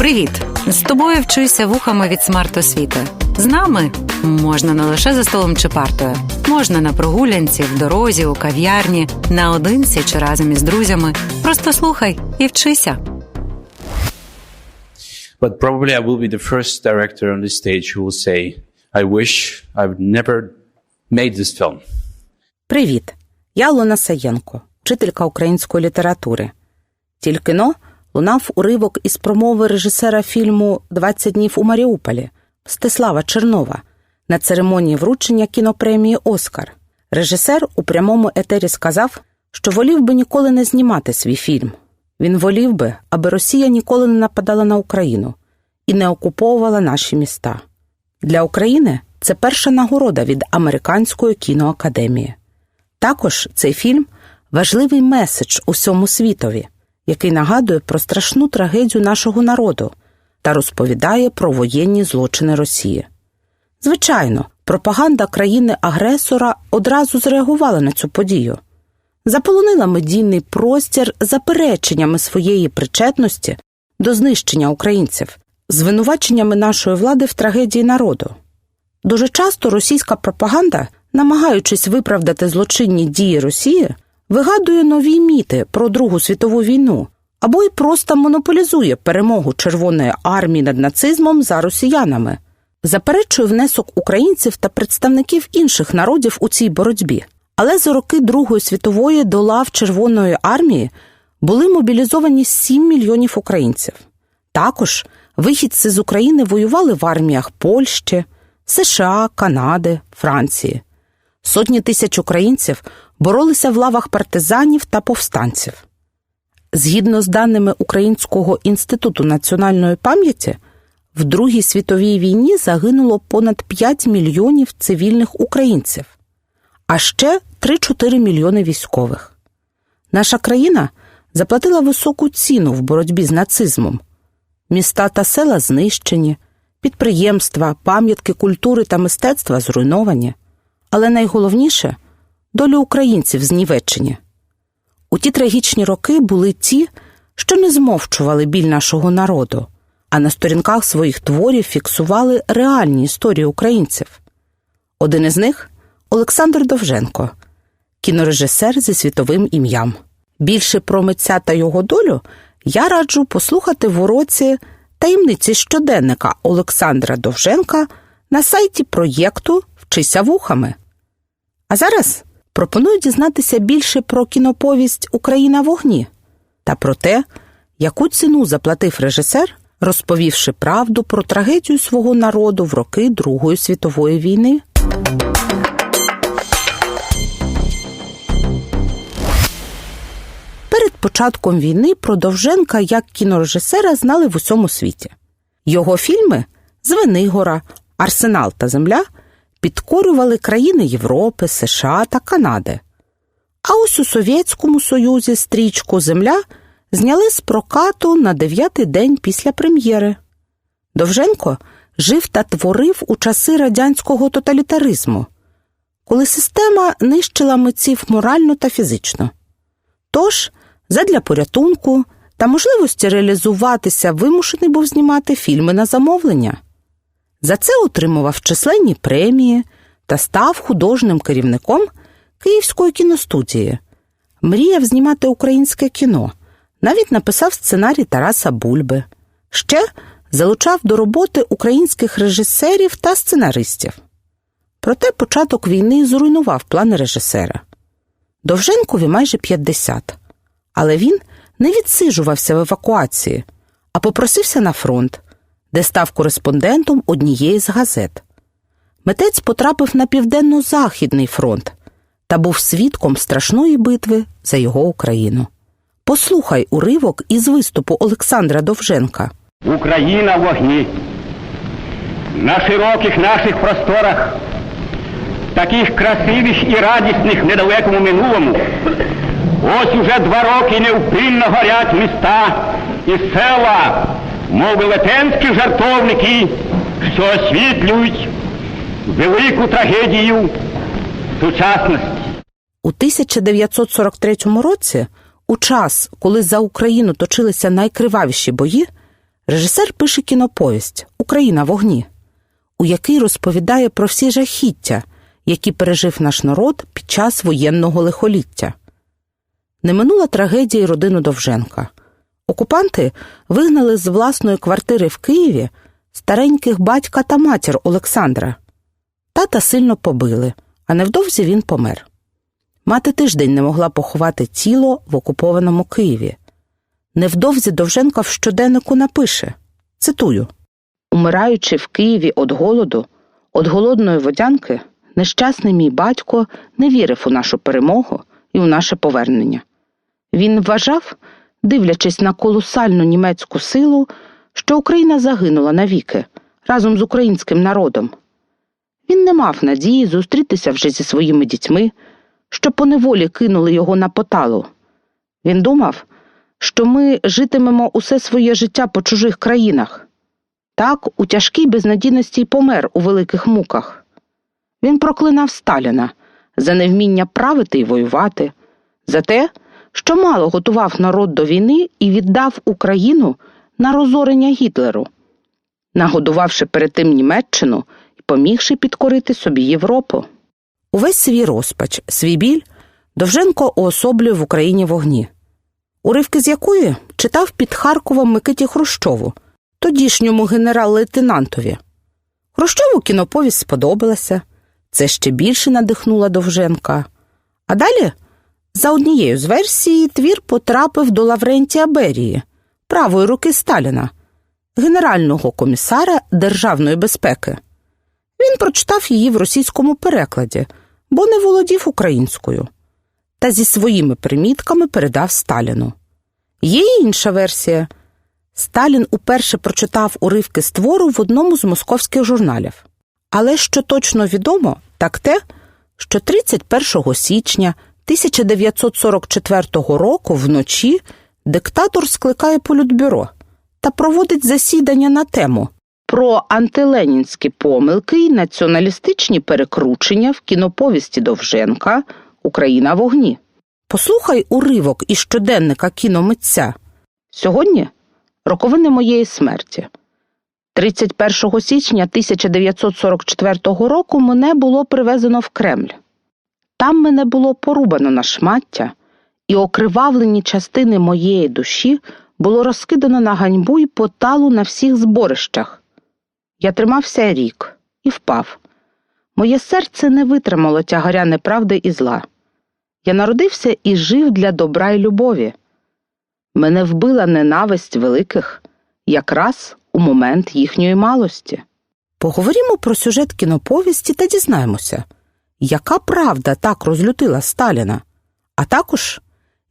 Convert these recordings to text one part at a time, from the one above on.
Привіт! З тобою вчуся вухами від смарт-освіти. З нами можна не лише за столом чи партою, можна на прогулянці, в дорозі, у кав'ярні, наодинці чи разом із друзями. Просто слухай і вчися. But probably I will be the first director on this stage who will say, I wish I've never made this film. Привіт! Я Луна Саєнко, вчителька української літератури. Тільки но лунав уривок із промови режисера фільму «20 днів у Маріуполі Стеслава Чернова на церемонії вручення кінопремії Оскар. Режисер у прямому етері сказав, що волів би ніколи не знімати свій фільм. Він волів би, аби Росія ніколи не нападала на Україну і не окуповувала наші міста. Для України це перша нагорода від Американської кіноакадемії. Також цей фільм важливий меседж усьому світові, який нагадує про страшну трагедію нашого народу та розповідає про воєнні злочини Росії. Звичайно, пропаганда країни-агресора одразу зреагувала на цю подію, заполонила медійний простір запереченнями своєї причетності до знищення українців, звинуваченнями нашої влади в трагедії народу. Дуже часто російська пропаганда, намагаючись виправдати злочинні дії Росії, вигадує нові міти про Другу світову війну або й просто монополізує перемогу Червоної армії над нацизмом за росіянами, заперечує внесок українців та представників інших народів у цій боротьбі. Але за роки Другої світової до лав Червоної армії були мобілізовані 7 мільйонів українців. Також вихідці з України воювали в арміях Польщі, США, Канади, Франції. Сотні тисяч українців боролися в лавах партизанів та повстанців. Згідно з даними Українського інституту національної пам'яті, в Другій світовій війні загинуло понад 5 мільйонів цивільних українців, а ще 3-4 мільйони військових. Наша країна заплатила високу ціну в боротьбі з нацизмом. Міста та села знищені, підприємства, пам'ятки культури та мистецтва зруйновані. Але найголовніше долі українців знівечені. У ті трагічні роки були ті, що не змовчували біль нашого народу, а на сторінках своїх творів фіксували реальні історії українців. Один із них Олександр Довженко, кінорежисер зі світовим ім'ям. Більше про митця та його долю я раджу послухати в уроці таємниці щоденника Олександра Довженка на сайті проєкту Вчися вухами. А зараз пропоную дізнатися більше про кіноповість Україна в огні та про те, яку ціну заплатив режисер, розповівши правду про трагедію свого народу в роки Другої світової війни. Перед початком війни про Довженка як кінорежисера знали в усьому світі. Його фільми Звенигора, Арсенал та Земля підкорювали країни Європи, США та Канади. А ось у Совєтському Союзі стрічку Земля зняли з прокату на дев'ятий день після прем'єри. Довженко жив та творив у часи радянського тоталітаризму, коли система нищила митців морально та фізично. Тож, задля порятунку та можливості реалізуватися вимушений був знімати фільми на замовлення. За це отримував численні премії та став художнім керівником Київської кіностудії. Мріяв знімати українське кіно, навіть написав сценарій Тараса Бульби. Ще залучав до роботи українських режисерів та сценаристів. Проте початок війни зруйнував плани режисера. Довженкові майже 50, але він не відсиджувався в евакуації, а попросився на фронт, де став кореспондентом однієї з газет. Митець потрапив на південно-західний фронт та був свідком страшної битви за його Україну. Послухай уривок із виступу Олександра Довженка. Україна в вогні. На широких наших просторах, таких красивих і радісних недалекому минулому, ось уже два роки невпинно горять міста і села, мов велетенські жартовники, що освітлюють велику трагедію сучасності. У 1943 році, у час, коли за Україну точилися найкривавіші бої, Режисер пише кіноповість Україна в огні, у який розповідає про всі жахіття, які пережив наш народ під час воєнного лихоліття. Не минула трагедія й родину Довженка. Окупанти вигнали з власної квартири в Києві стареньких батька та матір Олександра. Тата сильно побили, а невдовзі він помер. Мати тиждень не могла поховати тіло в окупованому Києві. Невдовзі Довженка в щоденнику напише цитую Умираючи в Києві від голоду, від голодної водянки, нещасний мій батько не вірив у нашу перемогу і у наше повернення. Він вважав, дивлячись на колосальну німецьку силу, що Україна загинула навіки разом з українським народом. Він не мав надії зустрітися вже зі своїми дітьми, що поневолі кинули його на поталу. Він думав, що ми житимемо усе своє життя по чужих країнах. Так, у тяжкій безнадійності й помер у великих муках. Він проклинав Сталіна за невміння правити й воювати, за те, що мало готував народ до війни і віддав Україну на розорення Гітлеру, нагодувавши перед тим Німеччину і помігши підкорити собі Європу. Увесь свій розпач, свій біль Довженко уособлює в Україні вогні, уривки з якої читав під Харковом Микиті Хрущову, тодішньому генерал-лейтенантові. Хрущову кіноповість сподобалася, це ще більше надихнула Довженка. А далі, за однією з версій, твір потрапив до Лаврентія Берії, правої руки Сталіна, генерального комісара Державної безпеки. Він прочитав її в російському перекладі, бо не володів українською, та зі своїми примітками передав Сталіну. Є й інша версія. Сталін уперше прочитав уривки з твору в одному з московських журналів. Але що точно відомо, так те, що 31 січня 1944 року вночі диктатор скликає політбюро та проводить засідання на тему про антиленінські помилки і націоналістичні перекручення в кіноповісті Довженка Україна в огні. Послухай уривок із щоденника кіномитця. Сьогодні роковини моєї смерті. 31 січня 1944 року мене було привезено в Кремль. Там мене було порубано на шмаття, і окривавлені частини моєї душі було розкидано на ганьбу і поталу на всіх зборищах. Я тримався рік і впав. Моє серце не витримало тягаря неправди і зла. Я народився і жив для добра і любові. Мене вбила ненависть великих якраз у момент їхньої малості. Поговоримо про сюжет кіноповісті та дізнаємося, яка правда так розлютила Сталіна, а також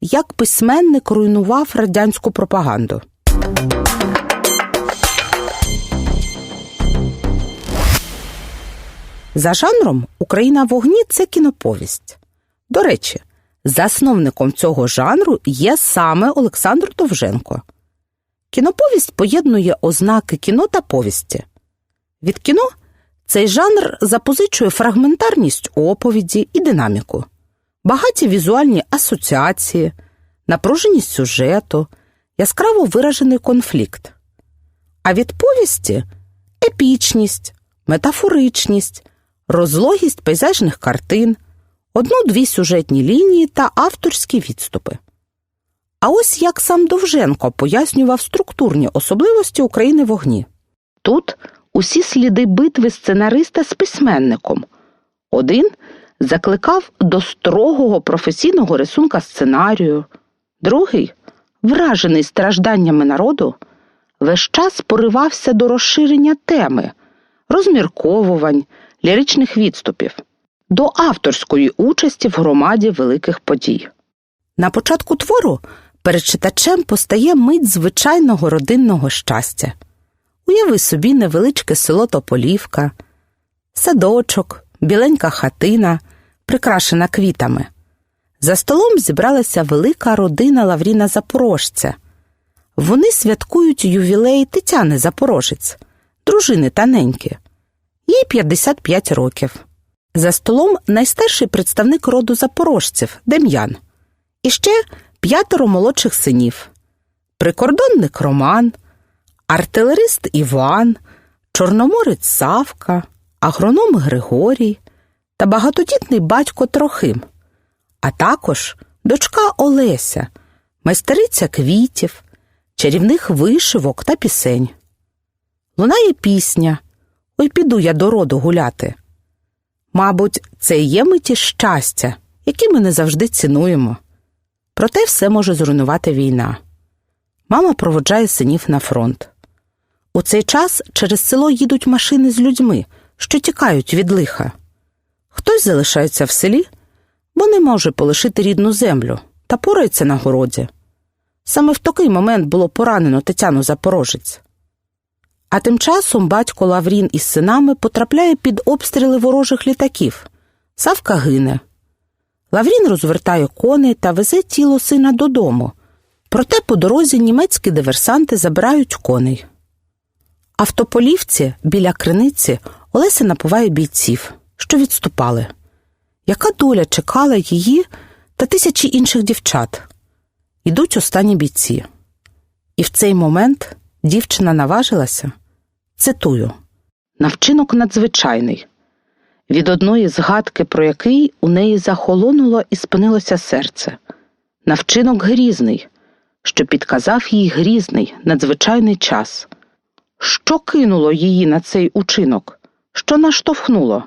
як письменник руйнував радянську пропаганду. За жанром Україна в огні це кіноповість. До речі, засновником цього жанру є саме Олександр Довженко. Кіноповість поєднує ознаки кіно та повісті. Від кіно цей жанр запозичує фрагментарність оповіді і динаміку, багаті візуальні асоціації, напруженість сюжету, яскраво виражений конфлікт. А від повісті епічність, метафоричність, розлогість пейзажних картин, одну-дві сюжетні лінії та авторські відступи. А ось як сам Довженко пояснював структурні особливості України в огні. Тут усі сліди битви сценариста з письменником. Один закликав до строгого професійного рисунка сценарію, другий, вражений стражданнями народу, весь час поривався до розширення теми, розмірковувань, ліричних відступів, до авторської участі в громаді великих подій. На початку твору перед читачем постає мить звичайного родинного щастя. Уяви собі невеличке село Тополівка, садочок, біленька хатина, прикрашена квітами. За столом зібралася велика родина Лавріна Запорожця. Вони святкують ювілей Тетяни Запорожець, дружини таненьки. Їй 55 років. За столом найстарший представник роду запорожців Дем'ян. І ще п'ятеро молодших синів, прикордонник Роман, артилерист Іван, чорноморець Савка, агроном Григорій та багатодітний батько Трохим, а також дочка Олеся, майстериця квітів, чарівних вишивок та пісень. Лунає пісня Ой, піду я до роду гуляти. Мабуть, це є миті щастя, які ми не завжди цінуємо. Проте все може зруйнувати війна. Мама проводжає синів на фронт. У цей час через село їдуть машини з людьми, що тікають від лиха. Хтось залишається в селі, бо не може полишити рідну землю та порається на городі. Саме в такий момент було поранено Тетяну Запорожець. А тим часом батько Лаврін із синами потрапляє під обстріли ворожих літаків. Савка гине. Лаврін розвертає коней та везе тіло сина додому. Проте по дорозі німецькі диверсанти забирають коней. А в Тополівці, біля криниці, Олеся напуває бійців, що відступали. Яка доля чекала її та тисячі інших дівчат? Ідуть останні бійці. І в цей момент дівчина наважилася, цитую, на вчинок надзвичайний. Від одної згадки, про який у неї захолонуло і спинилося серце, на вчинок грізний, що підказав їй грізний, надзвичайний час. Що кинуло її на цей учинок? Що наштовхнуло?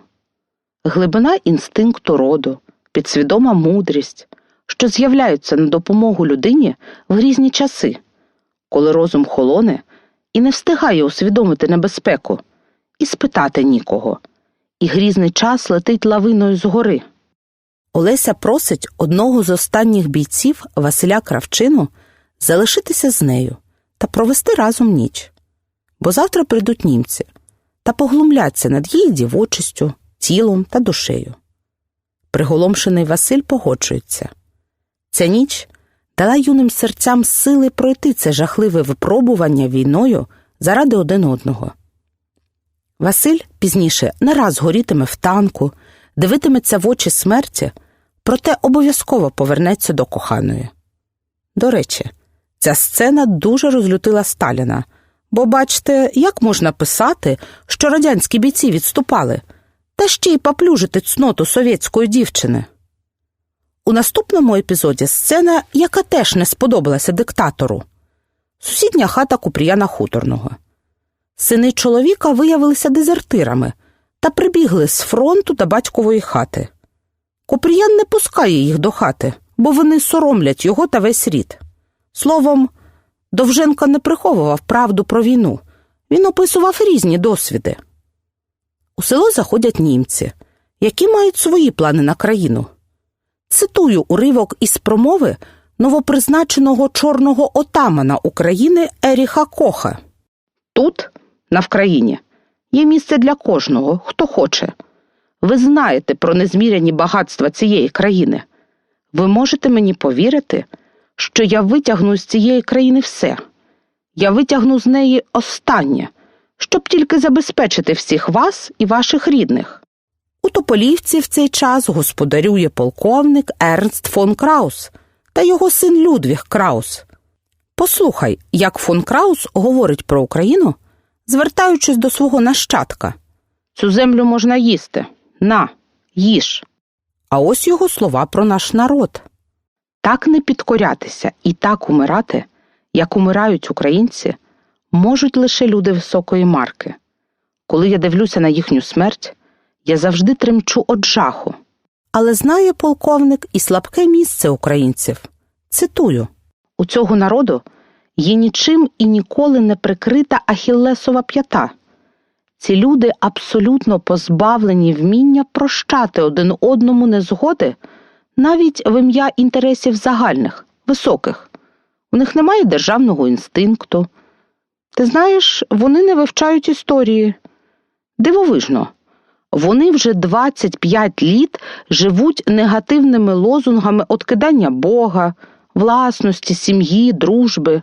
Глибина інстинкту роду, підсвідома мудрість, що з'являються на допомогу людині в різні часи, коли розум холоне і не встигає усвідомити небезпеку, і спитати нікого, і грізний час летить лавиною згори. Олеся просить одного з останніх бійців Василя Кравчину залишитися з нею та провести разом ніч, бо завтра прийдуть німці та поглумляться над її дівочістю, тілом та душею. Приголомшений Василь погоджується. Ця ніч дала юним серцям сили пройти це жахливе випробування війною заради один одного. Василь пізніше не раз горітиме в танку, дивитиметься в очі смерті, проте обов'язково повернеться до коханої. До речі, ця сцена дуже розлютила Сталіна, бо бачите, як можна писати, що радянські бійці відступали, та ще й поплюжити цноту совєтської дівчини. У наступному епізоді сцена, яка теж не сподобалася диктатору сусідня хата Купріяна Хуторного. Сини чоловіка виявилися дезертирами та прибігли з фронту до батькової хати. Купріян не пускає їх до хати, бо вони соромлять його та весь рід. Словом, Довженко не приховував правду про війну, він описував різні досвіди. У село заходять німці, які мають свої плани на країну. Цитую уривок із промови новопризначеного чорного отамана України Еріха Коха. Тут, на Вкраїні, є місце для кожного, хто хоче. Ви знаєте про незміряні багатства цієї країни. Ви можете мені повірити, що я витягну з цієї країни все. Я витягну з неї останнє, щоб тільки забезпечити всіх вас і ваших рідних. У Тополівці в цей час господарює полковник Ернст фон Краус та його син Людвіг Краус. Послухай, як фон Краус говорить про Україну, звертаючись до свого нащадка. Цю землю можна їсти. На, їж. А ось його слова про наш народ. Так не підкорятися і так умирати, як умирають українці, можуть лише люди високої марки. Коли я дивлюся на їхню смерть, я завжди тремчу од жаху. Але знає полковник і слабке місце українців. Цитую у цього народу є нічим і ніколи не прикрита ахіллесова п'ята. Ці люди абсолютно позбавлені вміння прощати один одному незгоди навіть в ім'я інтересів загальних, високих. У них немає державного інстинкту. Ти знаєш, вони не вивчають історії. Дивовижно, вони вже 25 літ живуть негативними лозунгами откидання Бога, власності, сім'ї, дружби.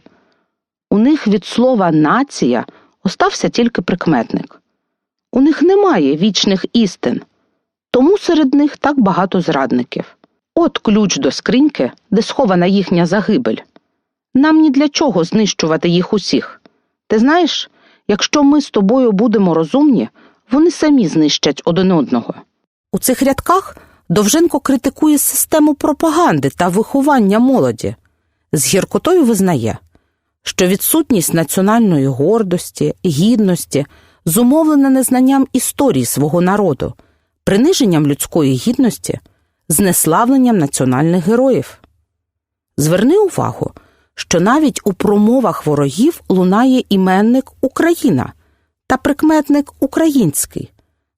У них від слова нація остався тільки прикметник. У них немає вічних істин, тому серед них так багато зрадників. От ключ до скриньки, де схована їхня загибель. Нам ні для чого знищувати їх усіх. Ти знаєш, якщо ми з тобою будемо розумні, вони самі знищать один одного. У цих рядках Довженко критикує систему пропаганди та виховання молоді. З гіркотою визнає, що відсутність національної гордості, гідності зумовлена незнанням історії свого народу, приниженням людської гідності, знеславленням національних героїв. Зверни увагу, що навіть у промовах ворогів лунає іменник Україна та прикметник український.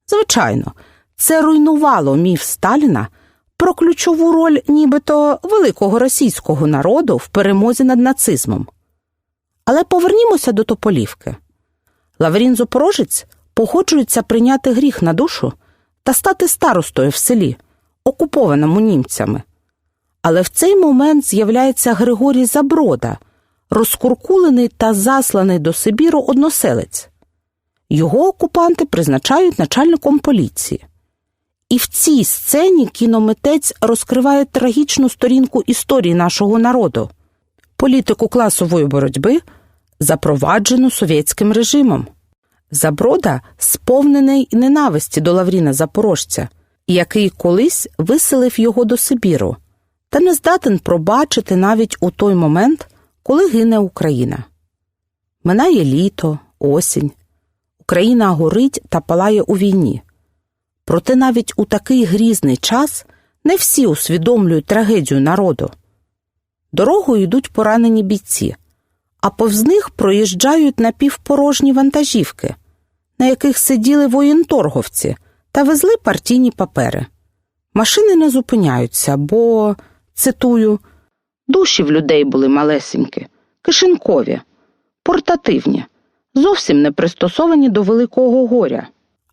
Звичайно, це руйнувало міф Сталіна про ключову роль нібито великого російського народу в перемозі над нацизмом. Але повернімося до Тополівки. Лаврін Запорожець погоджується прийняти гріх на душу та стати старостою в селі, окупованому німцями. Але в цей момент з'являється Григорій Заброда, розкуркулений та засланий до Сибіру односелець. Його окупанти призначають начальником поліції. І в цій сцені кіномитець розкриває трагічну сторінку історії нашого народу політику класової боротьби, запроваджену совєтським режимом. Заброда сповнений ненависті до Лавріна Запорожця, який колись виселив його до Сибіру, та не здатен пробачити навіть у той момент, коли гине Україна. Минає літо, осінь. Україна горить та палає у війні. Проте навіть у такий грізний час не всі усвідомлюють трагедію народу. Дорогою йдуть поранені бійці, а повз них проїжджають напівпорожні вантажівки, на яких сиділи воєнторговці та везли партійні папери. Машини не зупиняються, бо, цитую, душі в людей були малесенькі, кишенькові, портативні, зовсім не пристосовані до великого горя.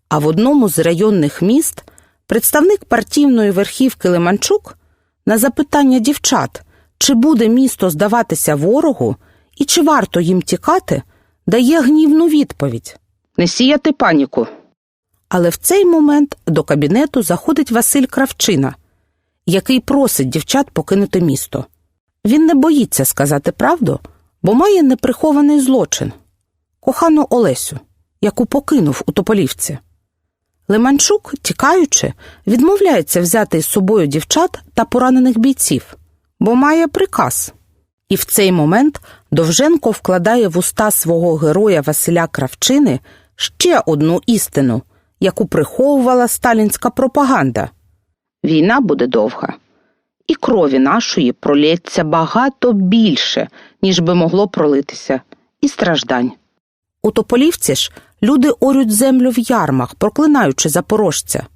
А в одному з районних міст представник партійної верхівки Лиманчук на запитання дівчат, чи буде місто здаватися ворогу і чи варто їм тікати, дає гнівну відповідь Не сіяти паніку. Але в цей момент до кабінету заходить Василь Кравчина, який просить дівчат покинути місто. Він не боїться сказати правду, бо має неприхований злочин кохану Олесю, яку покинув у Тополівці. Лиманчук, тікаючи, відмовляється взяти з собою дівчат та поранених бійців, бо має приказ. І в цей момент Довженко вкладає в уста свого героя Василя Кравчини ще одну істину, яку приховувала сталінська пропаганда. Війна буде довга, і крові нашої пролється багато більше, ніж би могло пролитися, і страждань. У Тополівці ж люди орють землю в ярмах, проклинаючи запорожця.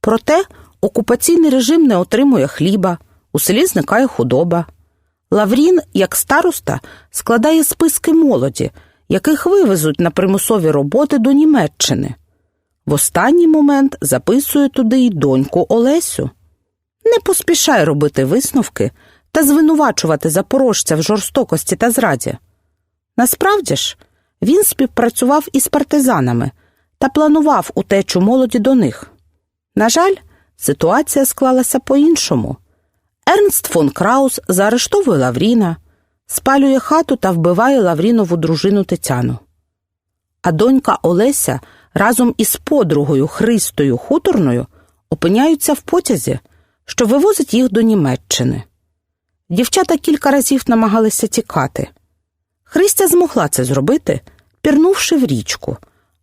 Проте окупаційний режим не отримує хліба, у селі зникає худоба. Лаврін, як староста, складає списки молоді, яких вивезуть на примусові роботи до Німеччини. В останній момент записує туди й доньку Олесю. Не поспішай робити висновки та звинувачувати запорожця в жорстокості та зраді. Насправді ж, він співпрацював із партизанами та планував утечу молоді до них. На жаль, ситуація склалася по-іншому. Ернст фон Краус заарештовує Лавріна, спалює хату та вбиває Лаврінову дружину Тетяну. А донька Олеся разом із подругою Христою Хуторною опиняються в потязі, що вивозить їх до Німеччини. Дівчата кілька разів намагалися тікати. Христя змогла це зробити, пірнувши в річку,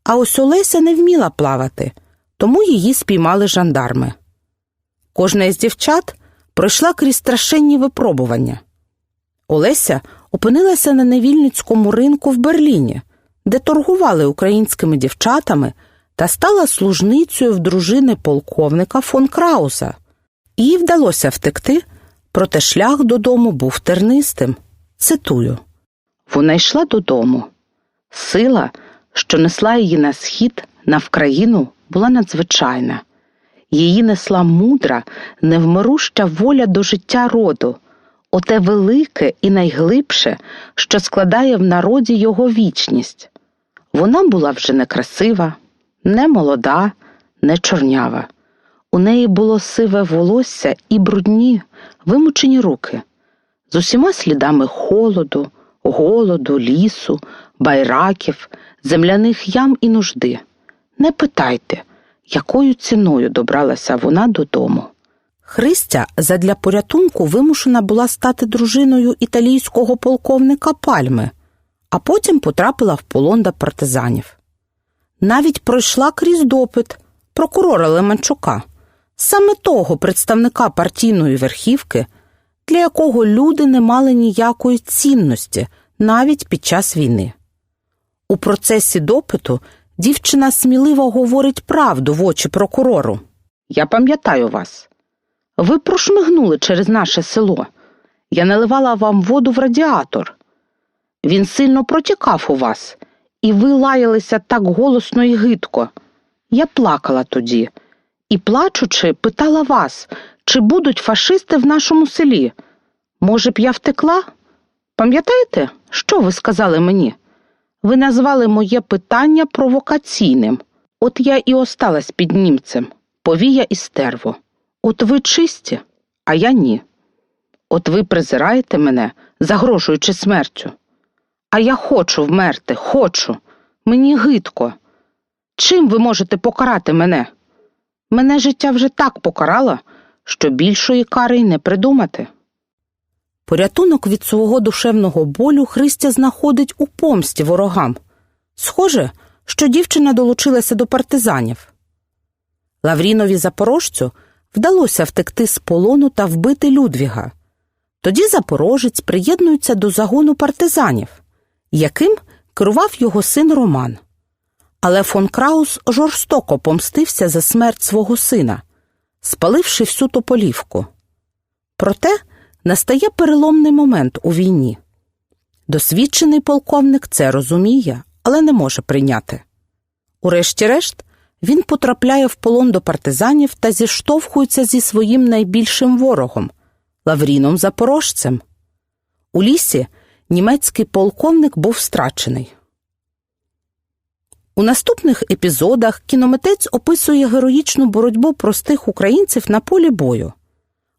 а ось Олеся не вміла плавати, тому її спіймали жандарми. Кожна із дівчат пройшла крізь страшенні випробування. Олеся опинилася на невільницькому ринку в Берліні, де торгували українськими дівчатами та стала служницею в дружини полковника фон Крауса. Їй вдалося втекти, проте шлях додому був тернистим. Цитую. Вона йшла додому. Сила, що несла її на схід, на Вкраїну, була надзвичайна. Її несла мудра, невмируща воля до життя роду, оте велике і найглибше, що складає в народі його вічність. Вона була вже не красива, не молода, не чорнява. У неї було сиве волосся і брудні, вимучені руки, з усіма слідами холоду, голоду, лісу, байраків, земляних ям і нужди. Не питайте, якою ціною добралася вона додому. Христя задля порятунку вимушена була стати дружиною італійського полковника Пальми, а потім потрапила в полон до партизанів. Навіть пройшла крізь допит прокурора Леманчука, саме того представника партійної верхівки, для якого люди не мали ніякої цінності навіть під час війни. У процесі допиту дівчина сміливо говорить правду в очі прокурору. Я пам'ятаю вас. Ви прошмигнули через наше село. Я наливала вам воду в радіатор. Він сильно протікав у вас, і ви лаялися так голосно і гидко. Я плакала тоді і, плачучи, питала вас, чи будуть фашисти в нашому селі. Може б, я втекла? Пам'ятаєте, що ви сказали мені? Ви назвали моє питання провокаційним. От я і осталась під німцем, повія і стерво. От ви чисті, а я ні. От ви презираєте мене, загрожуючи смертю. А я хочу вмерти, хочу. Мені гидко. Чим ви можете покарати мене? Мене життя вже так покарало, що більшої кари й не придумати. Порятунок від свого душевного болю Христя знаходить у помсті ворогам. Схоже, що дівчина долучилася до партизанів. Лаврінові запорожцю вдалося втекти з полону та вбити Людвіга. Тоді запорожець приєднується до загону партизанів, яким керував його син Роман. Але фон Краус жорстоко помстився за смерть свого сина, спаливши всю тополівку. Проте настає переломний момент у війні. Досвідчений полковник це розуміє, але не може прийняти. Урешті-решт, він потрапляє в полон до партизанів та зіштовхується зі своїм найбільшим ворогом Лавріном Запорожцем. У лісі німецький полковник був страчений. У наступних епізодах кіномитець описує героїчну боротьбу простих українців на полі бою.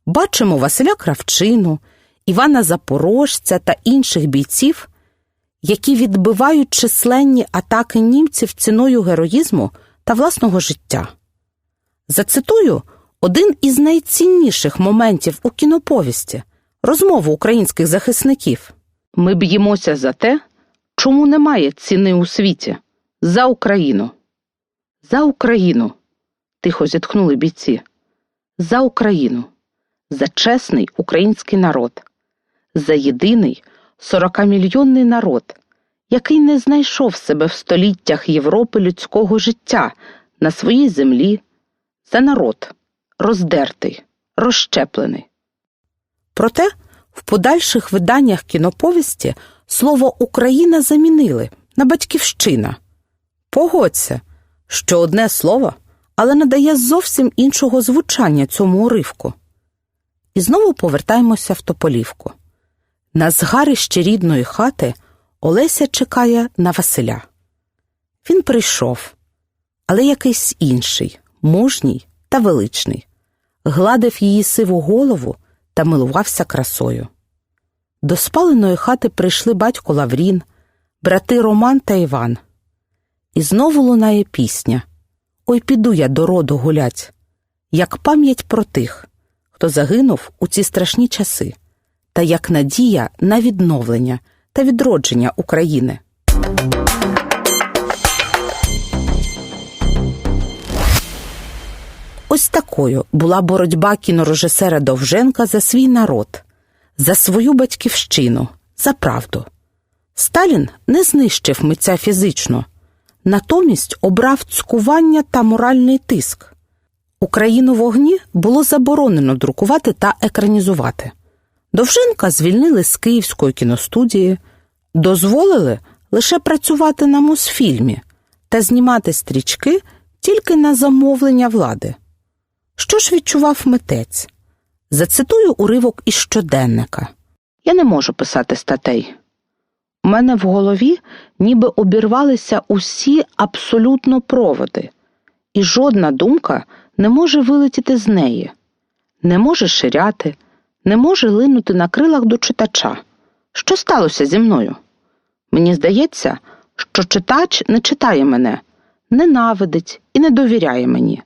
Бачимо Василя Кравчину, Івана Запорожця та інших бійців, які відбивають численні атаки німців ціною героїзму та власного життя. Зацитую один із найцінніших моментів у кіноповісті розмову українських захисників. Ми б'ємося за те, чому немає ціни у світі. За Україну. За Україну. тихо зітхнули бійці. За Україну. За чесний український народ. За єдиний 40-мільйонний народ, який не знайшов себе в століттях Європи людського життя на своїй землі. За народ роздертий, розщеплений. Проте в подальших виданнях кіноповісті слово Україна замінили на батьківщина. Погодься, що одне слово, але надає зовсім іншого звучання цьому уривку. І знову повертаємося в Тополівку. На згарищі рідної хати Олеся чекає на Василя. Він прийшов, але якийсь інший, мужній та величний, гладив її сиву голову та милувався красою. До спаленої хати прийшли батько Лаврін, брати Роман та Іван. І знову лунає пісня Ой піду я до роду гулять, як пам'ять про тих, хто загинув у ці страшні часи, та як надія на відновлення та відродження України. Ось такою була боротьба кінорежисера Довженка за свій народ, за свою батьківщину, за правду. Сталін не знищив митця фізично, натомість обрав цькування та моральний тиск. Україну в огні було заборонено друкувати та екранізувати. Довженка звільнили з Київської кіностудії, дозволили лише працювати на Мосфільмі та знімати стрічки тільки на замовлення влади. Що ж відчував митець? Зацитую уривок із щоденника. Я не можу писати статей. У мене в голові ніби обірвалися усі абсолютно проводи, і жодна думка не може вилетіти з неї, не може ширяти, не може линути на крилах до читача. Що сталося зі мною? Мені здається, що читач не читає мене, ненавидить і не довіряє мені.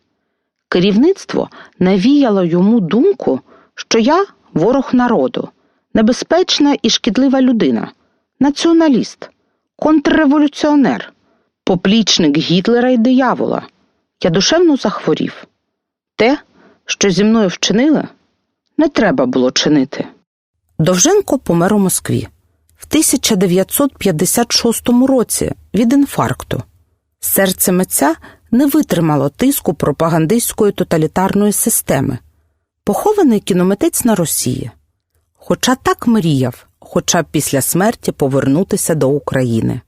Керівництво навіяло йому думку, що я ворог народу, небезпечна і шкідлива людина, націоналіст, контрреволюціонер, поплічник Гітлера і диявола. Я душевно захворів. Те, що зі мною вчинили, не треба було чинити. Довженко помер у Москві в 1956 році від інфаркту. Серце митця не витримало тиску пропагандистської тоталітарної системи. Похований кіномитець на Росії. Хоча так мріяв, хоча б після смерті повернутися до України.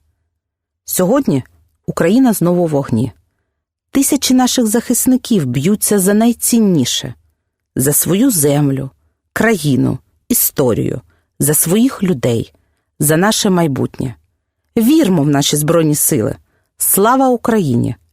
Сьогодні Україна знову в вогні. Тисячі наших захисників б'ються за найцінніше за свою землю, країну, історію, за своїх людей, за наше майбутнє. Вірмо в наші Збройні сили. Слава Україні!